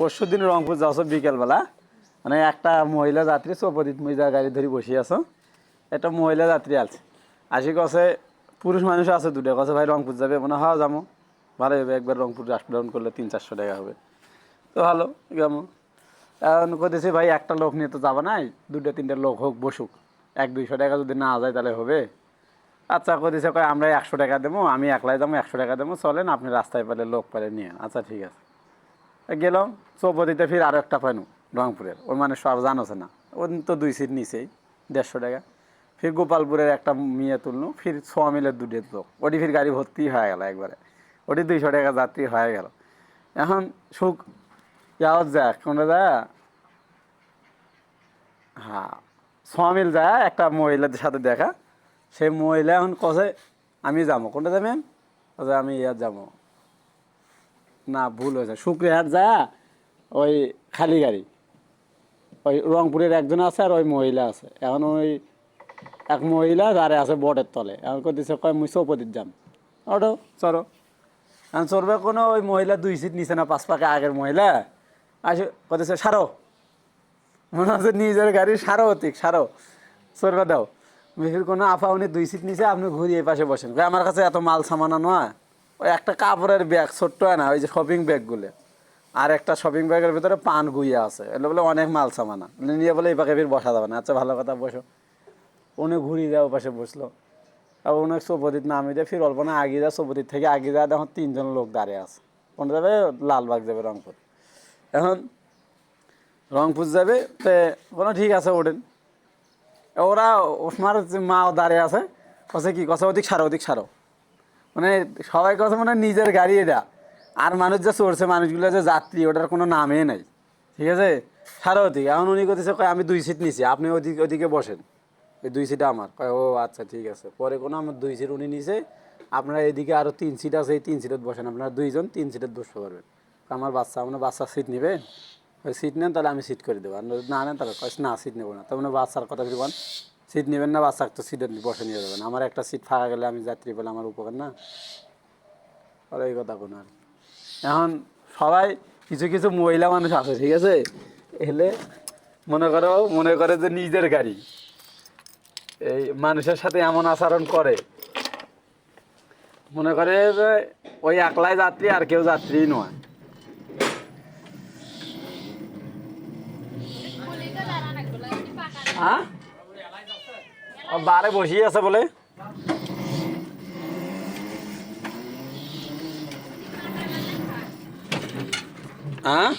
পরশু দিন রংপুর যাচ্ছ বিকেলবেলা। মানে একটা মহিলা যাত্রী চৌপদিত মহিলা গাড়ি ধরে বসে আছো। একটা মহিলা যাত্রী আছে। আসি কছে, পুরুষ মানুষ আছে দুটো। কছে, ভাই, রংপুর যাবে? মনে হয় যাব। ভালো হবে, একবার রংপুর রাষ্ট্রদান করলে তিন চারশো টাকা হবে। তো ভালো গেমো এখন কইতেছি, ভাই, একটা লোক নিয়ে তো যাবে নাই। দুটো তিনটে লোক হোক, বসুক। এক দুইশো টাকা যদি না যায় তাহলে হবে। আচ্ছা কইতেছে, কয়, আমরা একশো টাকা দেবো, আমি একলাই যাব, একশো টাকা দেবো, চলেন, আপনি রাস্তায় পেলে, লোক পেলে নিয়ে আচ্ছা ঠিক আছে। গেলাম, চৌপতিতে ফির আরও একটা পাইনু, রংপুরের। ওর মানে সব জানোছে না। ওর তো দুই সিট নিচেই, দেড়শো টাকা। ফির গোপালপুরের একটা মেয়ে তুললো ফির ছ মিলের দুটো লোক। ওটি ফির গাড়ি ভর্তি হয়ে গেল একবারে। ওটি দুইশো টাকা যাত্রী হয়ে গেল। এখন সুখ, যাওয়ার যাক কোনটা যায় হ্যাঁ ছ মিল যায় একটা মহিলাদের সাথে দেখা। সেই মহিলা এখন কষে আমি যাব। কোনটা যাবেন কষে আমি ইয়ার যাব। না, ভুল হয়েছে। শুক্রিয়ার যা, ওই খালি গাড়ি। ওই রংপুরের একজন আছে আর ওই মহিলা আছে। এখন ওই এক মহিলা দাঁড়ে আছে বটের তলে। এখন করতেছে কয়, মুই চৌপতির যাম। ওটো, চলো। এখন চলবে কোনো ওই মহিলা দুই সিট নিচে না, পাঁচ পাকে আগের মহিলা। আসে করতেছে সারো। মনে হচ্ছে নিজের গাড়ি সারো অতিক, সারো। চলবে দাও। মেহির কোনো আফা উনি দুই সিট নিচে আপনি ঘুরিয়ে পাশে বসেন। আমার কাছে এত মাল সামানা নয়? ওই একটা কাপড়ের ব্যাগ, ছোট্ট না, ওই যে শপিং ব্যাগগুলো আর একটা শপিং ব্যাগের ভিতরে পান গুইয়া আছে। এগুলো বলে অনেক মাল সামানা। নিয়ে বলে এই পাকে ফির বসা যাবে না। আচ্ছা ভালো কথা, বসো। উনি ঘুরিয়ে দেওয়া পাশে বসল। আর উনি চৌপদিত নামে দিয়ে ফির অল্প না আগে যা চৌপদিত থেকে আগে যা দেখো তিনজন লোক দাঁড়িয়ে আছে। কোন যাবে লালবাগ যাবে রংপুর। এখন রংপুর যাবে, তে কোনো ঠিক আছে, ওঠেন। ওরা ওসমার মাও দাঁড়িয়ে আছে। কছে কি কছে ওদিক সারো ওদিক সারো। মানে সবাই কথা মানে নিজের গাড়ি এটা। আর মানুষ যা চড়ছে, মানুষগুলো যে যাত্রী, ওটার কোনো নামে নাই। ঠিক আছে? সারা ওদিকে এখন উনি করতেছে কয়, আমি দুই সিট নিছি, আপনি ওদিকে ওদিকে বসেন। এই দুই সিট আমার। কয়, ও আচ্ছা ঠিক আছে। পরে কোনো আমার দুই সিট উনি নিছে, আপনারা এদিকে আরও তিন সিট আছে, এই তিন সিটত বসেন। আপনারা দুইজন তিন সিটত বসতে পারবেন আমার বাচ্চা আপনার বাচ্চার সিট নেবেন? ওই সিট নেন, তাহলে আমি সিট করে দেবো। আর না নেন, তাহলে না সিট নেব না। তখন বাচ্চার কথা দিবেন সিট নেবেন না, বাচ্চা তো সিটে বসে নিয়ে যাবেন। আমার একটা সিট ফাঁকা গেলে আমি যাত্রী পেলে আমার উপকার না? আর এই কথা কোনো আর এখন সবাই কিছু কিছু মহিলা মানুষ আছে, ঠিক আছে? এলে মনে করো, মনে করে যে নিজের গাড়ি। এই মানুষের সাথে এমন আচরণ করে। মনে করে যে ওই একলাই যাত্রী আর কেউ যাত্রী নয়। হ্যাঁ? বারে বসিয়ে আছে বলে। হ্যাঁ